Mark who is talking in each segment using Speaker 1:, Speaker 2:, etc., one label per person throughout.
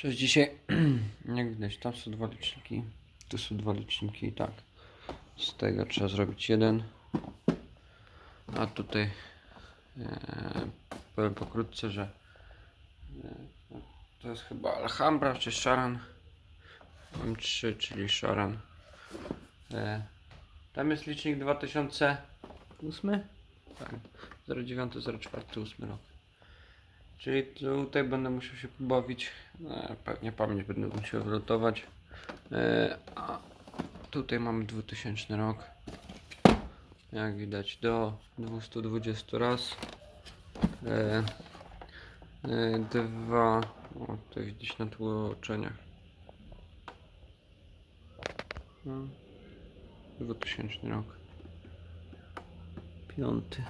Speaker 1: Cześć, dzisiaj jak widać tam są dwa liczniki, tu są dwa liczniki i tak. Z tego trzeba zrobić jeden. A tutaj e, powiem pokrótce, że e, to jest chyba Alhambra czy Sharan M3, czyli Sharan e, tam jest licznik 2008 tak, 09, 04, 8 rok Czyli tutaj będę musiał się pobawić. E, pewnie pamięć będę musiał wylotować. E, a tutaj mamy 2000 rok. Jak widać do 220 raz. E, dwa. O, to jest gdzieś na tłoczeniach. No. 2000 rok. Piąty.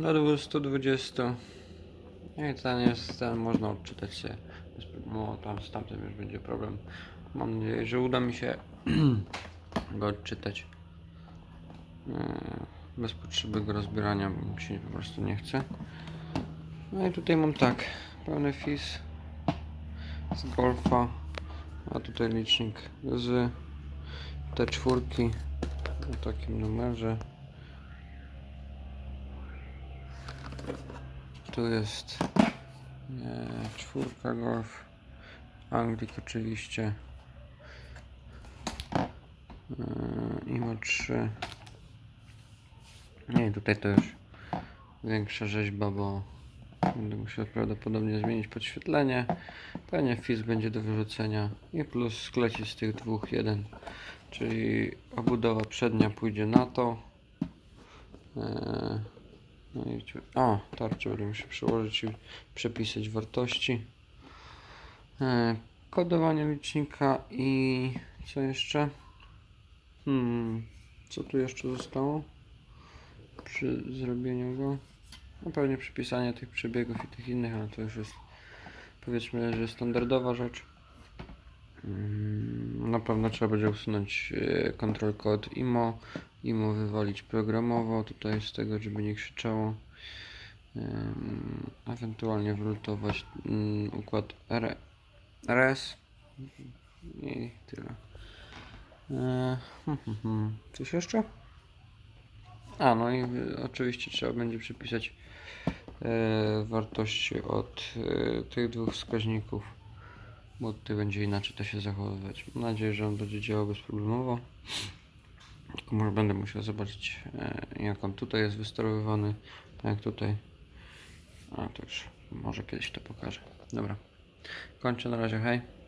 Speaker 1: Na 220. I ten jest, ten można odczytać się. problemu. tam z tamtym już będzie problem. Mam nadzieję, że uda mi się go odczytać. e, Bez potrzeby go rozbierania, bo mi się po prostu nie chce. No i tutaj mam tak, pełny fis z golfa, a tutaj licznik z T4 o takim numerze. Tu jest e, czwórka golf. Anglik oczywiście. E, IMO 3. Nie, tutaj to już większa rzeźba, bo będę musiał prawdopodobnie zmienić podświetlenie. Pewnie fis będzie do wyrzucenia. I plus skleci z tych dwóch jeden. Czyli obudowa przednia pójdzie na to. E, no i o, tarczę będę przełożyć i przepisać wartości. E, kodowanie licznika i co jeszcze? Hmm, co tu jeszcze zostało? Przy zrobieniu go? No pewnie przypisanie tych przebiegów i tych innych, ale to już jest powiedzmy, że standardowa rzecz. Mm, Na pewno trzeba będzie usunąć e, control kod IMO, IMO wywalić programowo tutaj z tego, żeby nie krzyczało. Ewentualnie wylutować mm, układ RS i tyle. E, hmm, hmm, hmm. Coś jeszcze? A no i oczywiście trzeba będzie przypisać e, wartości od e, tych dwóch wskaźników, bo tutaj będzie inaczej to się zachowywać. Mam nadzieję, że on będzie działał bezproblemowo. Może będę musiał zobaczyć e, jak on tutaj jest wysterowywany, jak tutaj. A to już może kiedyś to pokażę. Dobra. Kończę na razie, hej.